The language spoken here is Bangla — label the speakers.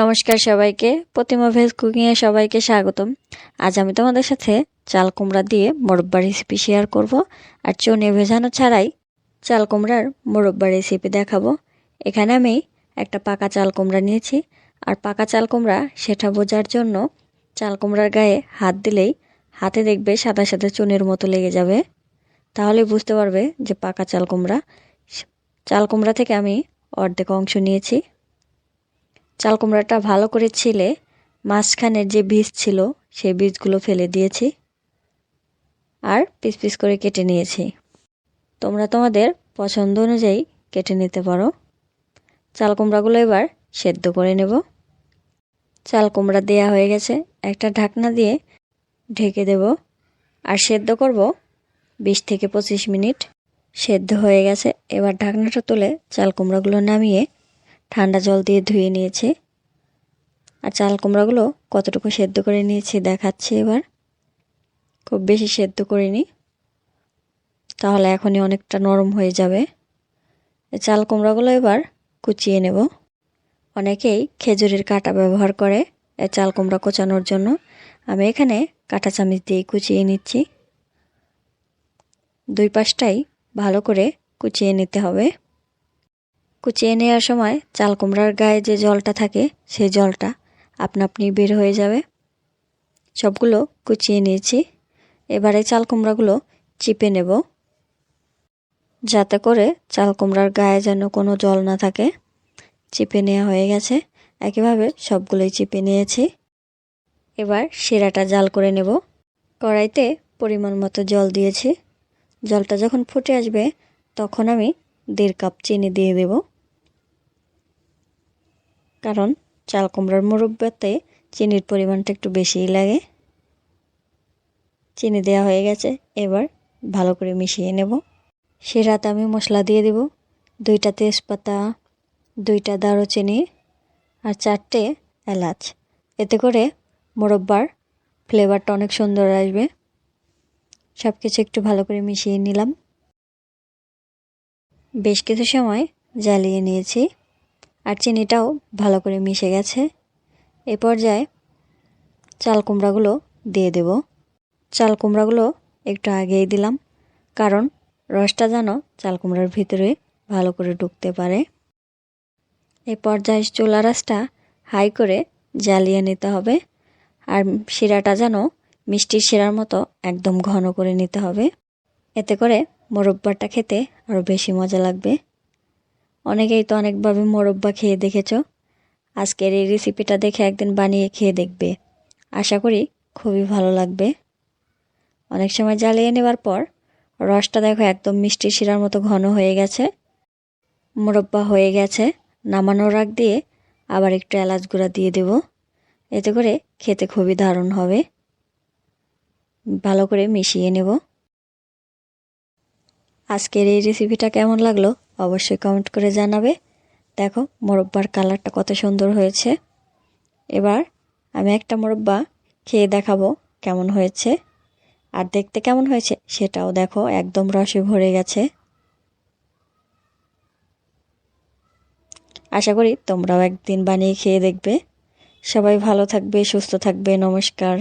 Speaker 1: নমস্কার সবাইকে। প্রতিমা ভেজ কুকিংয়ে সবাইকে স্বাগতম। আজ আমি তোমাদের সাথে চাল কুমড়া দিয়ে মোরব্বা রেসিপি শেয়ার করব আর চনে ভেজানো ছাড়াই চাল কুমড়ার মোরব্বা রেসিপি দেখাবো। এখানে আমি একটা পাকা চাল কুমড়া নিয়েছি আর পাকা চাল কুমড়া সেটা বোঝার জন্য চাল কুমড়ার গায়ে হাত দিলেই হাতে দেখবে সাদা সাদা চুনের মতো লেগে যাবে। তাহলে বুঝতে পারবে যে পাকা চাল কুমড়া চাল কুমড়া থেকে আমি অর্ধেক অংশ নিয়েছি। চাল কুমড়াটা ভালো করে ছিলে, মাঝখানের যে বীজ ছিল, সেই বীজগুলো ফেলে দিয়েছি আর পিস পিস করে কেটে নিয়েছি। তোমরা তোমাদের পছন্দ অনুযায়ী কেটে নিতে পারো। চাল কুমড়াগুলো এবার সেদ্ধ করে নেব। চাল কুমড়া দেয়া হয়ে গেছে, একটা ঢাকনা দিয়ে ঢেকে দেব। আর সেদ্ধ করব বিশ থেকে পঁচিশ মিনিট। সেদ্ধ হয়ে গেছে, এবার ঢাকনাটা তুলে চাল কুমড়াগুলো নামিয়ে ঠান্ডা জল দিয়ে ধুয়ে নিয়েছি। আর চাল কুমড়াগুলো কতটুকু সেদ্ধ করে নিয়েছি দেখাচ্ছি এবার। খুব বেশি সেদ্ধ করিনি। তাহলে এখনই অনেকটা নরম হয়ে যাবে। চাল কুমড়াগুলো এবার কুচিয়ে নেব। অনেকেই খেজুরের কাটা ব্যবহার করে এই চাল কুমড়া কোচানোর জন্য। আমি এখানে কাঁটা চামিচ দিয়ে কুচিয়ে নিচ্ছি। দুই পাশটাই ভালো করে কুচিয়ে নিতে হবে। কুচিয়ে নেওয়ার সময় চাল কুমড়ার গায়ে যে জলটা থাকে সেই জলটা আপনা আপনি বের হয়ে যাবে। সবগুলো কুচিয়ে নিয়েছি। এবারে চাল কুমড়াগুলো চিপে নেব। যাতে করে চাল কুমড়ার গায়ে যেন কোনো জল না থাকে। চিপে নেওয়া হয়ে গেছে। একইভাবে সবগুলোই চিপে নিয়েছি। এবার শিরাটা জাল করে নেব। কড়াইতে পরিমাণ মতো জল দিয়েছি। জলটা যখন ফুটে আসবে, তখন আমি দেড় কাপ চিনি দিয়ে দেব। কারণ চাল কুমড়ার মুরব্বাতে চিনির পরিমাণটা একটু বেশিই লাগে। চিনি দেওয়া হয়ে গেছে, এবার ভালো করে মিশিয়ে নেব। সে রাতে আমি মশলা দিয়ে দেব। দুইটা তেজপাতা, দুইটা দারুচিনি আর চারটে এলাচ। এতে করে মোরব্বার ফ্লেভারটা অনেক সুন্দর আসবে। সব কিছু একটু ভালো করে মিশিয়ে নিলাম। বেশ কিছু সময় জ্বালিয়ে নিয়েছি। আর চিনিটাও ভালো করে মিশে গেছে। এ পর্যায়ে চাল কুমড়াগুলো দিয়ে দেব। চাল কুমড়াগুলো একটু আগেই দিলাম, কারণ রসটা যেন চাল কুমড়ার ভিতরে ভালো করে ঢুকতে পারে। এ পর্যায়ে চুলা রাসটা হাই করে জ্বালিয়ে নিতে হবে, আর শিরাটা যেন মিষ্টির শিরার মতো একদম ঘন করে নিতে হবে। এতে করে মোরব্বাটা খেতে আরও বেশি মজা লাগবে। অনেকেই তো অনেকভাবে মোরব্বা খেয়ে দেখেছ। আজকের এই রেসিপিটা দেখে একদিন বানিয়ে খেয়ে দেখবে। আশা করি খুবই ভালো লাগবে। অনেক সময় জ্বালিয়ে নেওয়ার পর রসটা দেখো একদম মিষ্টি শিরার মতো ঘন হয়ে গেছে। মোরব্বা হয়ে গেছে। নামানোর আগ দিয়ে আবার একটু এলাচ গুঁড়া দিয়ে দেব। এতে করে খেতে খুবই দারুণ হবে। ভালো করে মিশিয়ে নেব। আজকের এই রেসিপিটা কেমন লাগল? অবশ্যই কমেন্ট করে জানাবে। দেখো, মোরব্বার কালারটা কত সুন্দর হয়েছে। এবার আমি একটা মোরব্বা খেয়ে দেখাবো কেমন হয়েছে। আর দেখতে কেমন হয়েছে সেটাও দেখো, একদম রসে ভরে গেছে। আশা করি তোমরাও একদিন বানিয়ে খেয়ে দেখবে। সবাই ভালো থাকবে, সুস্থ থাকবে, নমস্কার।